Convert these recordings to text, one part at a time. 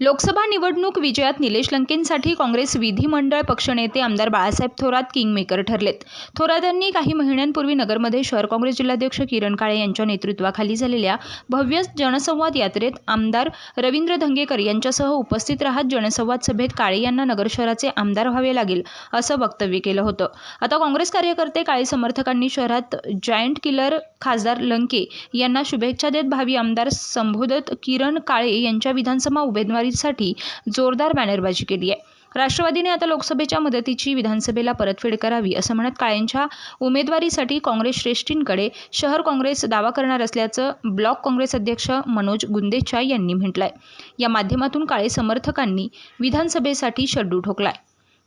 लोकसभा निवडणूक विजयात निलेश लंकेंसाठी काँग्रेस विधिमंडळ पक्षनेते आमदार बाळासाहेब थोरात किंगमेकर ठरलेत. थोरात यांनी काही महिन्यांपूर्वी नगरमध्ये शहर काँग्रेस जिल्हाध्यक्ष किरण काळे यांच्या नेतृत्वाखाली झालेल्या भव्य जनसंवाद यात्रेत आमदार रवींद्र धंगेकर यांच्यासह उपस्थित राहत जनसंवाद सभेत काळे यांना नगर शहराचे आमदार व्हावे लागेल असं वक्तव्य केलं होतं. आता काँग्रेस कार्यकर्ते काळे समर्थकांनी शहरात जायंट किलर खासदार लंके यांना शुभेच्छा देत भावी आमदार संबोधत किरण काळे यांच्या विधानसभा उमेदवारी उमेदवारीसाठी जोरदार बॅनरबाजी केली आहे. राष्ट्रवादीने आता लोकसभेच्या मदतीची विधानसभेला परतफेड करावी असं म्हणत काळेंच्या उमेदवारीसाठी काँग्रेस श्रेष्ठींकडे शहर काँग्रेस दावा करणार असल्याचं ब्लॉक काँग्रेस अध्यक्ष मनोज गुंदेचा यांनी म्हटलंय. या माध्यमातून काळे समर्थकांनी विधानसभेसाठी शड्डू ठोकलाय.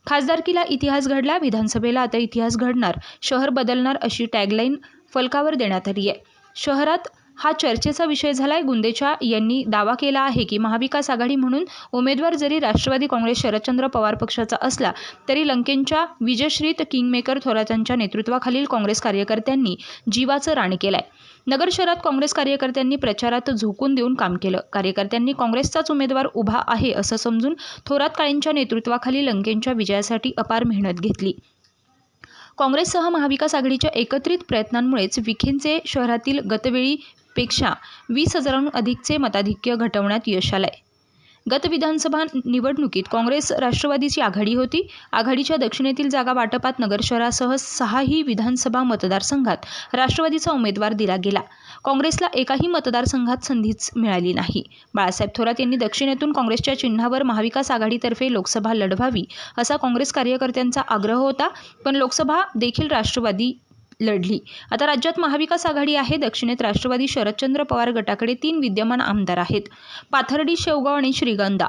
खासदारकीला इतिहास घडला विधानसभेला आता इतिहास घडणार शहर बदलणार अशी टॅगलाईन फलकावर देण्यात आली आहे. शहरात हा चर्चेचा विषय झाला आहे गुंदेचा यांनी दावा केला आहे की महाविकास आघाडी म्हणून उमेदवार जरी राष्ट्रवादी काँग्रेस शरदचंद्र पवार पक्षाचा असला तरी लंकेंच्या विजयश्रीत किंगमेकर थोरातांच्या नेतृत्वाखालील काँग्रेस कार्यकर्त्यांनी जीवाचं राणी केलंय. नगर शहरात काँग्रेस कार्यकर्त्यांनी प्रचारात झोकून देऊन काम केलं. कार्यकर्त्यांनी काँग्रेसचाच उमेदवार उभा आहे असं समजून थोरात काळेंच्या नेतृत्वाखाली लंकेंच्या विजयासाठी अपार मेहनत घेतली. काँग्रेससह महाविकास आघाडीच्या एकत्रित प्रयत्नांमुळेच विखेंचे शहरातील गतवेळी पेक्षा वीस हजारांहून अधिकचे मताधिक्य घटवण्यात यश आलंय. गत विधानसभा निवडणुकीत काँग्रेस राष्ट्रवादीची आघाडी होती. आघाडीच्या दक्षिणेतील जागा वाटपात नगर शहरासह सहाही विधानसभा मतदारसंघात राष्ट्रवादीचा उमेदवार दिला गेला. काँग्रेसला एकाही मतदारसंघात संधीच मिळाली नाही. बाळासाहेब थोरात यांनी दक्षिणेतून काँग्रेसच्या चिन्हावर महाविकास आघाडीतर्फे लोकसभा लढवावी असा काँग्रेस कार्यकर्त्यांचा आग्रह होता. पण लोकसभा देखील राष्ट्रवादी लढली. आता राज्यात महाविकास आघाडी आहे दक्षिणेत राष्ट्रवादी शरदचंद्र पवार गटाकडे तीन विद्यमान आमदार आहेत. पाथर्डी शेवगाव आणि श्रीगंधा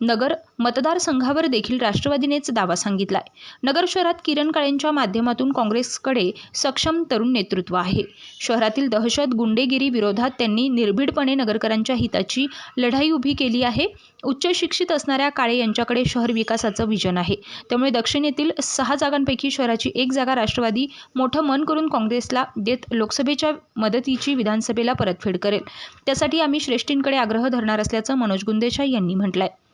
नगर मतदारसंघावर देखील राष्ट्रवादीनेच दावा सांगितलाय. नगर शहरात किरण काळेंच्या माध्यमातून काँग्रेसकडे सक्षम तरुण नेतृत्व आहे. शहरातील दहशत गुंडेगिरी विरोधात त्यांनी निर्भीडपणे नगरकरांच्या हिताची लढाई उभी केली आहे. उच्च शिक्षित असणाऱ्या काळे यांच्याकडे शहर विकासाचं विजन आहे. त्यामुळे दक्षिणेतील सहा जागांपैकी शहराची एक जागा राष्ट्रवादी मोठं मन करून काँग्रेसला देत लोकसभेच्या मदतीची विधानसभेला परतफेड करेल. त्यासाठी आम्ही श्रेष्ठींकडे आग्रह धरणार असल्याचं मनोज गुंदेशा यांनी म्हटलं आहे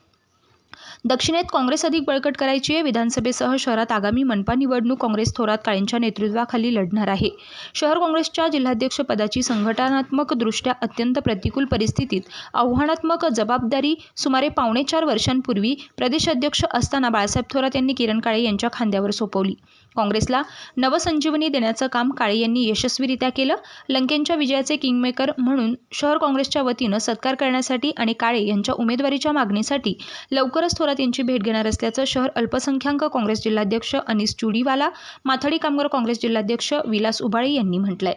दक्षिणेत काँग्रेस अधिक बळकट करायची आहे. विधानसभेसह शहरात आगामी मनपा निवडणूक काँग्रेस थोरात काळेंच्या नेतृत्वाखाली लढणार आहे. शहर काँग्रेसच्या जिल्हाध्यक्षपदाची संघटनात्मकदृष्ट्या अत्यंत प्रतिकूल परिस्थितीत आव्हानात्मक जबाबदारी सुमारे पावणे चार वर्षांपूर्वी प्रदेशाध्यक्ष असताना बाळासाहेब थोरात यांनी किरण काळे यांच्या खांद्यावर सोपवली. काँग्रेसला नवसंजीवनी देण्याचं काम काळे यांनी यशस्वीरित्या केलं. लंकेंच्या विजयाचे किंगमेकर म्हणून शहर काँग्रेसच्या वतीनं सत्कार करण्यासाठी आणि काळे यांच्या उमेदवारीच्या मागणीसाठी लवकरच थोरात यांची भेट घेणार असल्याचं शहर अल्पसंख्याक काँग्रेस जिल्हाध्यक्ष अनिस चुडीवाला माथाडी कामगार काँग्रेस जिल्हाध्यक्ष विलास उबाळे यांनी म्हटलंय.